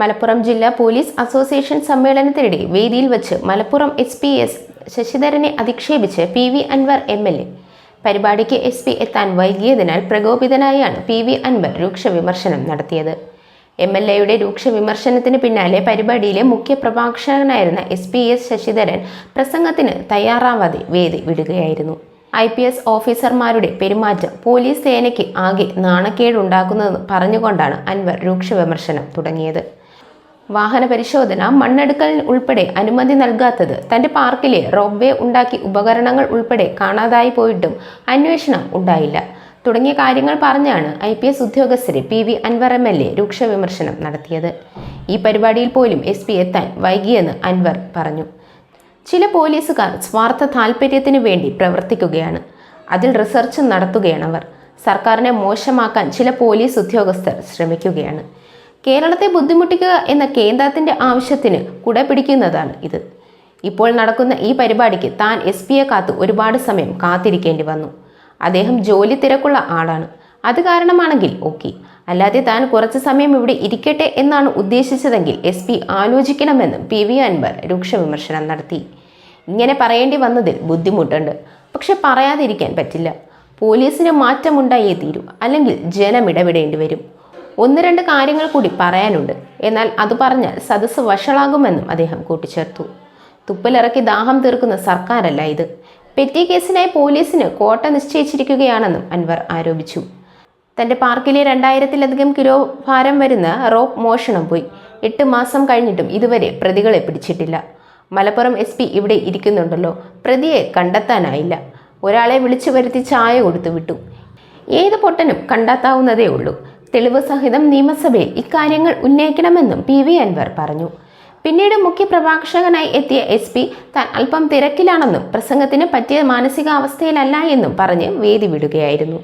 മലപ്പുറം ജില്ലാ police association സമ്മേളനത്തിനിടെ വേദിയിൽ വച്ച് മലപ്പുറം എസ് പി എസ് ശശിധരനെ അധിക്ഷേപിച്ച് P V Anvar M L A. പരിപാടിക്ക് എസ് പി എത്താൻ വൈകിയതിനാൽ പ്രകോപിതനായാണ് പി വി അൻവർ രൂക്ഷ വിമർശനം നടത്തിയത്. എം എൽ എയുടെ രൂക്ഷ വിമർശനത്തിന് പിന്നാലെ പരിപാടിയിലെ മുഖ്യ പ്രഭാഷകനായിരുന്ന എസ് പി എസ് ശശിധരൻ പ്രസംഗത്തിന് തയ്യാറാവാതെ വേദി വിടുകയായിരുന്നു. ഐ പി എസ് ഓഫീസർമാരുടെ പെരുമാറ്റം പോലീസ് സേനയ്ക്ക് ആകെ നാണക്കേടുണ്ടാക്കുന്നതെന്ന് പറഞ്ഞുകൊണ്ടാണ് അൻവർ രൂക്ഷ വിമർശനം തുടങ്ങിയത്. വാഹന പരിശോധന മണ്ണെടുക്കൽ ഉൾപ്പെടെ അനുമതി നൽകാത്തത് തന്റെ പാർക്കിലെ റോപ്വേ ഉണ്ടാക്കി ഉപകരണങ്ങൾ ഉൾപ്പെടെ കാണാതായി പോയിട്ടും അന്വേഷണം ഉണ്ടായില്ല. തുടങ്ങിയ കാര്യങ്ങൾ പറഞ്ഞാണ് ഐ പി എസ് ഉദ്യോഗസ്ഥരെ P V Anvar M L A രൂക്ഷ വിമർശനം നടത്തിയത്. ഈ പരിപാടിയിൽ പോലും എസ് പി എത്താൻ വൈകിയെന്ന് അൻവർ പറഞ്ഞു. ചില പോലീസുകാർ സ്വാർത്ഥ താല്പര്യത്തിനു വേണ്ടി പ്രവർത്തിക്കുകയാണ്. അതിൽ റിസർച്ച് നടത്തുകയാണ് അവർ. സർക്കാരിനെ മോശമാക്കാൻ ചില പോലീസ് ഉദ്യോഗസ്ഥർ ശ്രമിക്കുകയാണ്. കേരളത്തെ ബുദ്ധിമുട്ടിക്കുക എന്ന കേന്ദ്രത്തിന്റെ ആവശ്യത്തിന് കുട പിടിക്കുന്നതാണ് ഇത്. ഇപ്പോൾ നടക്കുന്ന ഈ പരിപാടിക്ക് താൻ എസ് പിയെ കാത്ത് ഒരുപാട് സമയം കാത്തിരിക്കേണ്ടി വന്നു. അദ്ദേഹം ജോലി തിരക്കുള്ള ആളാണ്. അത് കാരണമാണെങ്കിൽ ഓക്കെ. അല്ലാതെ താൻ കുറച്ച് സമയം ഇവിടെ ഇരിക്കട്ടെ എന്നാണ് ഉദ്ദേശിച്ചതെങ്കിൽ എസ് പി ആലോചിക്കണമെന്നും പി വി അൻവർ രൂക്ഷ വിമർശനം നടത്തി. ഇങ്ങനെ പറയേണ്ടി വന്നതിൽ ബുദ്ധിമുട്ടുണ്ട്. പക്ഷെ പറയാതിരിക്കാൻ പറ്റില്ല. പോലീസിന് മാറ്റമുണ്ടായേ തീരൂ. അല്ലെങ്കിൽ ജനം ഇടപെടേണ്ടി വരും. ഒന്ന് രണ്ട് കാര്യങ്ങൾ കൂടി പറയാനുണ്ട്. എന്നാൽ അത് പറഞ്ഞാൽ സദസ്സ് വഷളാകുമെന്നും അദ്ദേഹം കൂട്ടിച്ചേർത്തു. തുപ്പലിറക്കി ദാഹം തീർക്കുന്ന സർക്കാരല്ല ഇത്. പെറ്റി കേസിനായി പോലീസിന് കോട്ട നിശ്ചയിച്ചിരിക്കുകയാണെന്നും അൻവർ ആരോപിച്ചു. തന്റെ പാർക്കിലെ രണ്ടായിരത്തിലധികം കിലോ ഭാരം വരുന്ന റോപ്പ് മോഷണം പോയി. എട്ട് മാസം കഴിഞ്ഞിട്ടും ഇതുവരെ പ്രതികളെ പിടിച്ചിട്ടില്ല. മലപ്പുറം എസ് പി ഇവിടെ ഇരിക്കുന്നുണ്ടല്ലോ. പ്രതിയെ കണ്ടെത്താനായില്ല. ഒരാളെ വിളിച്ചു വരുത്തി ചായ കൊടുത്തു വിട്ടു. ഏത് പൊട്ടനും കണ്ടെത്താവുന്നതേ ഉള്ളൂ. തെളിവ് സഹിതം നിയമസഭയിൽ ഇക്കാര്യങ്ങൾ ഉന്നയിക്കണമെന്നും പി വി അൻവർ പറഞ്ഞു. പിന്നീട് മുഖ്യപ്രഭാഷകനായി എത്തിയ എസ് പി താൻ അല്പം തിരക്കിലാണെന്നും പ്രസംഗത്തിന് പറ്റിയ മാനസികാവസ്ഥയിലല്ല എന്നും പറഞ്ഞ് വേദി വിടുകയായിരുന്നു.